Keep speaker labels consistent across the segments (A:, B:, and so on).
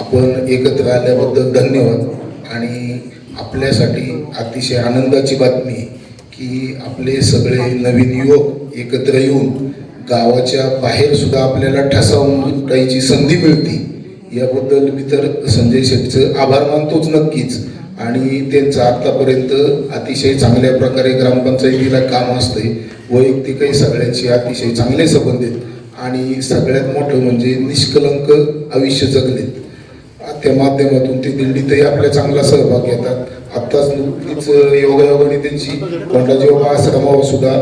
A: आपण एकत्र आल्याबद्दल धन्यवाद. आणि आपल्यासाठी अतिशय आनंदाची बातमी की आपले सगळे नवीन युवक एकत्र येऊन गावाच्या बाहेर सुद्धा आपल्याला ठसावून टायची संधी मिळते. याबद्दल मी तर संजय शेठचं आभार मानतोच नक्कीच. आणि त्यांचं आतापर्यंत अतिशय चांगल्या प्रकारे ग्रामपंचायतीला काम असतंय. वैयक्तिकही सगळ्यांशी अतिशय चांगले संबंध आहेत. आणि सगळ्यात मोठं म्हणजे निष्कलंक आयुष्य जगलेत त्या माध्यमातून ते दिंडीतही आपल्या चांगला सहभाग घेतात. आत्ताच नुकतीच योगायोगाने त्यांची कोंडाजीबाबा आश्रमावर सुद्धा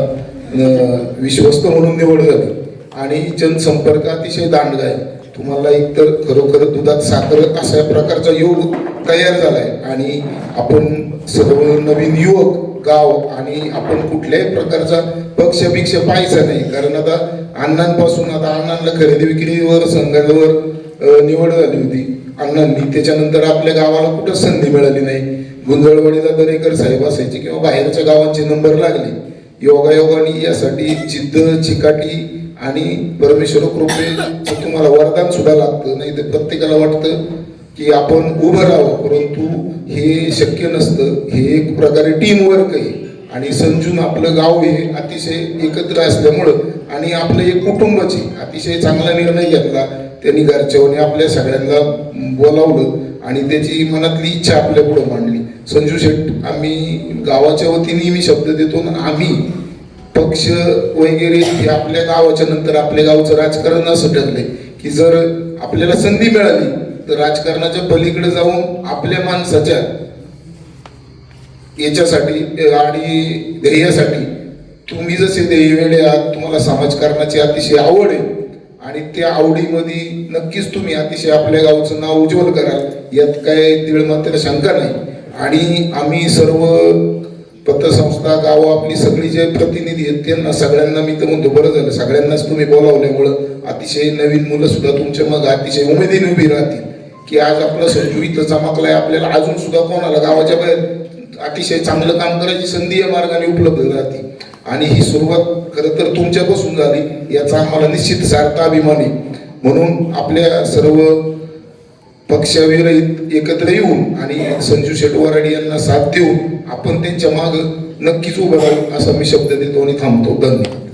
A: विश्वस्त म्हणून निवड झाली. आणि जनसंपर्क अतिशय दांडगा आहे तुम्हाला एकतर खरोखर दुधात साखर अशा प्रकारचा योग तयार झालाय. आणि आपण सर्व नवीन युवक गाव आणि आपण कुठल्याही प्रकारचा पक्ष भिक्ष पाहायचा नाही. कारण आता अण्णांपासून आता अण्णांना खरेदी विक्रीवर संघावर निवड झाली होती. अण्णांनी त्याच्यानंतर आपल्या गावाला कुठं संधी मिळाली नाही. गुंजळवाडीला दरेकर साहेब असायचे किंवा बाहेरच्या गावांचे नंबर लागले. योगायोगाने यासाठी जिद्द चिकाटी आणि परमेश्वर कृपेचं तुम्हाला वरदान सुद्धा लागतं. नाही तर प्रत्येकाला वाटतं की आपण उभं राहावं. परंतु हे शक्य नसतं. हे एक प्रकारे टीम वर्क आहे. आणि समजून आपलं गाव हे अतिशय एकत्र असल्यामुळं आणि आपलं एक कुटुंबाची अतिशय चांगला निर्णय घेतला. त्यांनी घरच्यावरने आपल्या सगळ्यांना बोलावलं आणि त्याची मनातली इच्छा आपल्या पुढे मांडली. संजू शेठ आम्ही गावाच्या वतीने मी शब्द देतो ना आम्ही पक्ष वगैरे हे आपल्या गावाच्या नंतर आपल्या गावचं राजकारण असं ठरलंय की जर आपल्याला संधी मिळाली राजकारणाच्या पलीकडे जाऊन आपल्या माणसाच्या याच्यासाठी आणि ध्येयासाठी तुम्ही जसे ध्येयवेळे आहात तुम्हाला समाजकारणाची अतिशय आवड आहे. आणि त्या आवडीमध्ये नक्कीच तुम्ही अतिशय आपल्या गावचं नाव उज्ज्वल कराल यात काय दीड मात्र शंका नाही. आणि आम्ही सर्व पतसंस्था गावं आपली सगळी जे प्रतिनिधी आहेत त्यांना सगळ्यांना मी तर म्हणतो बरं झालं. सगळ्यांनाच तुम्ही बोलावल्यामुळं अतिशय नवीन मुलं सुद्धा तुमच्या मग अतिशय उमेदीने उभी राहतील. की आज आपलं संजू इथं चमकलाय आपल्याला अजून सुद्धा कोणाला गावाच्या बाहेर अतिशय चांगलं काम करायची संधी या मार्गाने उपलब्ध राहते आणि ही सुरुवात खरं तर तुमच्यापासून झाली याचा आम्हाला निश्चित सार्थ अभिमान आहे. म्हणून आपल्या सर्व पक्षाविरहित एकत्र येऊन आणि संजू शेटवाराडी यांना साथ देऊन आपण त्यांच्या माग नक्कीच उभं राहू असा मी शब्द देतो आणि थांबतो. धन्यवाद.